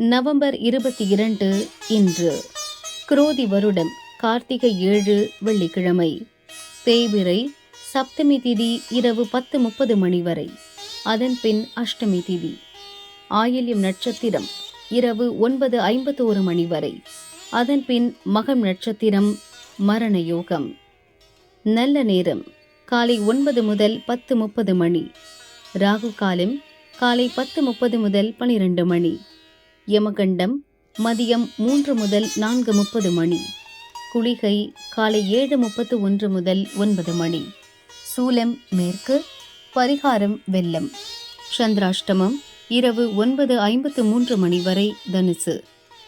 November இருபத்தி இரண்டு இன்று. குரோதி வருடம் கார்த்திகை ஏழு வெள்ளிக்கிழமை. தேய்பிரை சப்தமி திதி இரவு பத்து முப்பது மணி வரை. அதன் பின் அஷ்டமி திதி. ஆயில்யம் நட்சத்திரம் இரவு ஒன்பது ஐம்பத்தோரு மணி வரை. அதன் பின் மகம் நட்சத்திரம் மரண யோகம். நல்ல நேரம் காலை ஒன்பது முதல் பத்து முப்பது மணி. ராகு காலம் காலை பத்து முப்பது முதல் பனிரெண்டு மணி. யமகண்டம் மதியம் மூன்று முதல் நான்கு முப்பது மணி. குளிகை காலை ஏழு முப்பத்து ஒன்று முதல் ஒன்பது மணி. சூலம் மேற்கு பரிகாரம் வெள்ளம். சந்திராஷ்டமம் இரவு ஒன்பது ஐம்பத்து மூன்று மணி வரை தனுசு.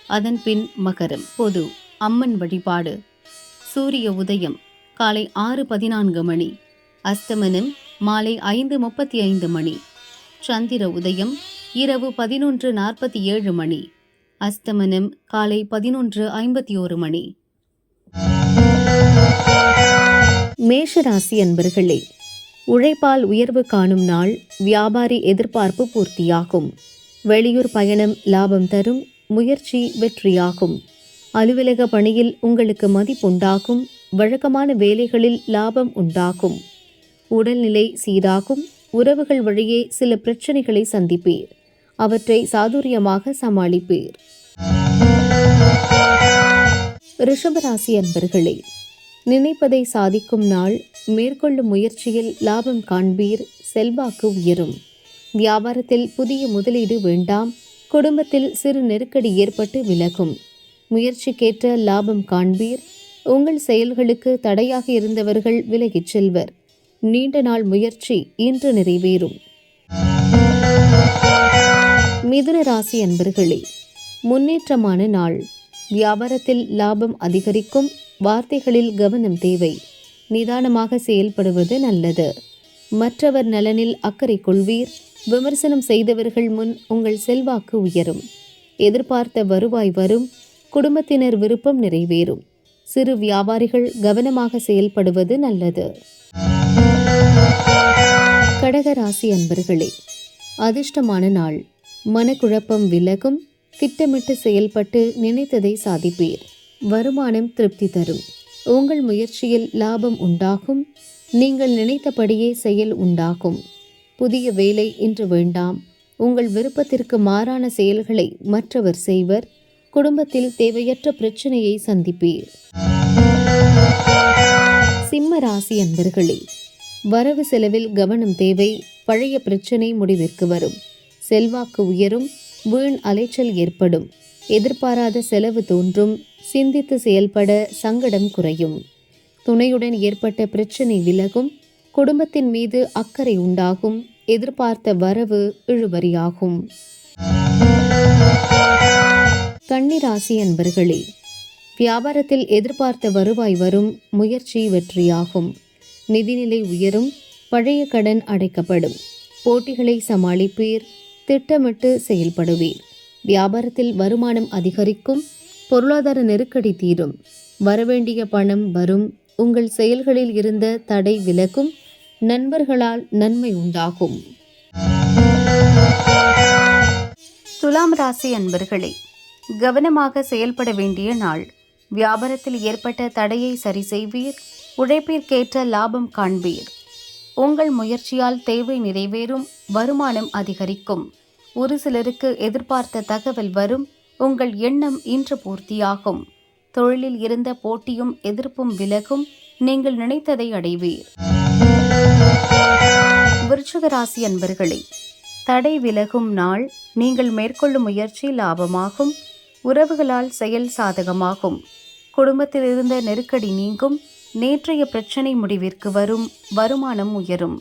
அதன் பின் மகரம் பொது அம்மன் வழிபாடு. சூரிய உதயம் காலை ஆறு பதினான்கு மணி. அஸ்தமனம் மாலை ஐந்து முப்பத்தி ஐந்து மணி. சந்திர உதயம் இரவு பதினொன்று நாற்பத்தி ஏழு மணி. அஸ்தமனம் காலை பதினொன்று ஐம்பத்தி ஓரு மணி. மேஷராசி அன்பர்களே உழைப்பால் உயர்வு காணும் நாள் வியாபாரி எதிர்பார்ப்பு பூர்த்தியாகும். வெளியூர் பயணம் லாபம் தரும் முயற்சி வெற்றியாகும். அலுவலக பணியில் உங்களுக்கு மதிப்புண்டாகும் வழக்கமான வேலைகளில் லாபம் உண்டாகும். உடல்நிலை சீராகும் உறவுகள் வழியே சில பிரச்சனைகளை சந்திப்பீர். அவற்றை சாதுரியமாக சமாளிப்பீர். ரிஷபராசி அன்பர்களே நினைப்பதை சாதிக்கும் நாள் மேற்கொள்ளும் முயற்சியில் லாபம் காண்பீர் செல்வாக்கு உயரும். வியாபாரத்தில் புதிய முதலீடு வேண்டாம் குடும்பத்தில் சிறு நெருக்கடி ஏற்பட்டு விலகும். முயற்சிக்கேற்ற லாபம் காண்பீர் உங்கள் செயல்களுக்கு தடையாக இருந்தவர்கள் விலகிச் செல்வர். நீண்ட நாள் முயற்சி இன்று நிறைவேறும். மிதுன ராசி அன்பர்களே முன்னேற்றமான நாள். வியாபாரத்தில் லாபம் அதிகரிக்கும் வார்த்தைகளில் கவனம் தேவை. நிதானமாக செயல்படுவது நல்லது. மற்றவர் நலனில் அக்கறை கொள்வீர். விமர்சனம் செய்தவர்கள் முன் உங்கள் செல்வாக்கு உயரும். எதிர்பார்த்த வருவாய் வரும். குடும்பத்தினர் விருப்பம் நிறைவேறும். சிறு வியாபாரிகள் கவனமாக செயல்படுவது நல்லது. கடகராசி அன்பர்களே அதிர்ஷ்டமான நாள். மனக்குழப்பம் விலகும் திட்டமிட்டு செயல்பட்டு நினைத்ததை சாதிப்பீர். வருமானம் திருப்தி தரும். உங்கள் முயற்சியில் லாபம் உண்டாகும். நீங்கள் நினைத்தபடியே செயல் உண்டாகும். புதிய வேலை இன்று வேண்டாம். உங்கள் விருப்பத்திற்கு மாறான செயல்களை மற்றவர் செய்வர். குடும்பத்தில் தேவையற்ற பிரச்சனையை சந்திப்பீர். சிம்ம ராசி அன்பர்களே வரவு செலவில் கவனம் தேவை. பழைய பிரச்சனை முடிவிற்கு வரும். செல்வாக்கு உயரும் வீண் அலைச்சல் ஏற்படும். எதிர்பாராத செலவு தோன்றும் சிந்தித்து செயல்பட சங்கடம் குறையும். துணையுடன் ஏற்பட்ட பிரச்சனை விலகும் குடும்பத்தின் மீது அக்கறை உண்டாகும் எதிர்பார்த்த வரவு இழுபறியாகும். கன்னிராசி அன்பர்களே வியாபாரத்தில் எதிர்பார்த்த வருவாய் வரும் முயற்சி வெற்றியாகும். நிதிநிலை உயரும் பழைய கடன் அடைக்கப்படும். போட்டிகளை சமாளிப்பீர் திட்டமிட்டு செயல்படுவீர் வியாபாரத்தில் வருமானம் அதிகரிக்கும் பொருளாதார நெருக்கடி தீரும். வரவேண்டிய பணம் வரும் உங்கள் செயல்களில் இருந்த தடை விலகும் நண்பர்களால் நன்மை உண்டாகும். துலாம் ராசி அன்பர்களே கவனமாக செயல்பட வேண்டிய நாள். வியாபாரத்தில் ஏற்பட்ட தடையை சரி செய்வீர் உழைப்பிற்கேற்ற லாபம் காண்பீர். உங்கள் முயற்சியால் தேவை நிறைவேறும் வருமானம் அதிகரிக்கும். ஒரு சிலருக்கு எதிர்பார்த்த தகவல் வரும் உங்கள் எண்ணம் இன்று பூர்த்தியாகும். தொழிலில் இருந்த போட்டியும் எதிர்ப்பும் விலகும் நீங்கள் நினைத்ததை அடைவீர். விருச்சிகராசி அன்பர்களே தடை விலகும் நாள் நீங்கள் மேற்கொள்ளும் முயற்சி லாபமாகும் உறவுகளால் செயல் சாதகமாகும். குடும்பத்தில் இருந்த நெருக்கடி நீங்கும் நேற்றைய பிரச்சனை முடிவிற்கு வரும் வருமானம் உயரும்.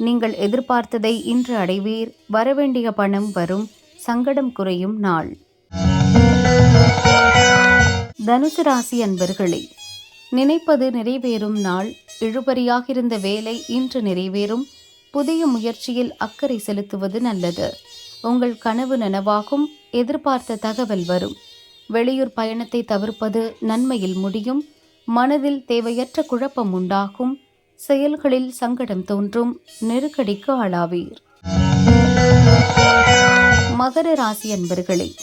நீங்கள் எதிர்பார்த்ததை இன்று அடைவீர். வரவேண்டிய பணம் வரும். சங்கடம் குறையும் நாள். தனுசு ராசி அன்பர்களே நினைப்பது நிறைவேறும் நாள். இழுபறியாக இருந்த வேலை இன்று நிறைவேறும். புதிய முயற்சியில் அக்கறை செலுத்துவது நல்லது. உங்கள் கனவு நனவாகும். எதிர்பார்த்த தகவல் வரும். வெளியூர் பயணத்தை தவிர்ப்பது நன்மையில் முடியும். மனதில் தேவையற்ற குழப்பம் உண்டாகும். செயல்களில் சங்கடம் தோன்றும். நெருக்கடிக்கு ஆளாவீர். மகர ராசி அன்பர்களே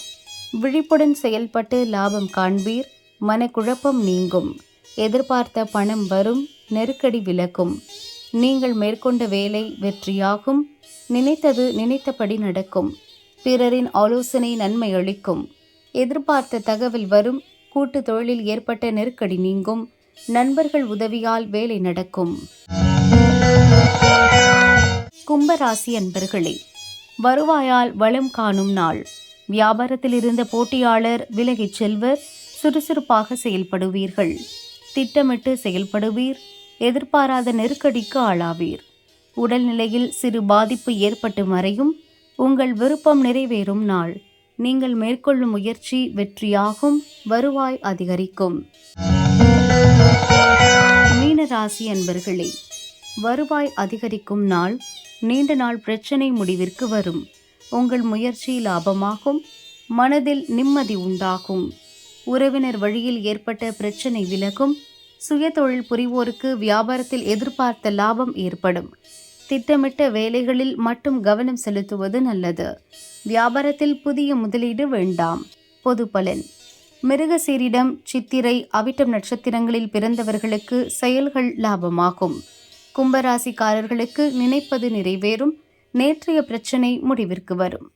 விழிப்புடன் செயல்பட்டு லாபம் காண்பீர். மனக்குழப்பம் நீங்கும். எதிர்பார்த்த பணம் வரும். நெருக்கடி விலக்கும் நீங்கள் மேற்கொண்ட வேலை வெற்றியாகும். நினைத்தது நினைத்தபடி நடக்கும். பிறரின் ஆலோசனை நன்மை அளிக்கும். எதிர்பார்த்த தகவல் வரும். கூட்டு தொழிலில் ஏற்பட்ட நெருக்கடி நீங்கும். நண்பர்கள் உதவியால் வேலை நடக்கும். கும்பராசி அன்பர்களே வருவாயால் வளம் காணும் நாள். வியாபாரத்தில் இருந்த போட்டியாளர் விலகிச் செல்வர் சுறுசுறுப்பாக செயல்படுவீர்கள். திட்டமிட்டு செயல்படுவீர் எதிர்பாராத நெருக்கடிக்கு ஆளாவீர். உடல்நிலையில் சிறு பாதிப்பு ஏற்பட்டு மறையும் உங்கள் விருப்பம் நிறைவேறும் நாள். நீங்கள் மேற்கொள்ளும் முயற்சி வெற்றியாகும் வருவாய் அதிகரிக்கும். மீனராசி அன்பர்களே வருவாய் அதிகரிக்கும் நாள் நீண்ட நாள் பிரச்சனை முடிவிற்கு வரும். உங்கள் முயற்சி லாபமாகும் மனதில் நிம்மதி உண்டாகும். உறவினர் வழியில் ஏற்பட்ட பிரச்சனை விலகும் சுயதொழில் புரிவோருக்கு வியாபாரத்தில் எதிர்பார்த்த லாபம் ஏற்படும். திட்டமிட்ட வேலைகளில் மட்டும் கவனம் செலுத்துவது நல்லது. வியாபாரத்தில் புதிய முதலீடு வேண்டாம் பொது பலன். மிருகசீரிடம் சித்திரை அவிட்டம் நட்சத்திரங்களில் பிறந்தவர்களுக்கு செயல்கள் லாபமாகும். கும்பராசிக்காரர்களுக்கு நினைப்பது நிறைவேறும். நேற்றைய பிரச்சனை முடிவிற்கு வரும்.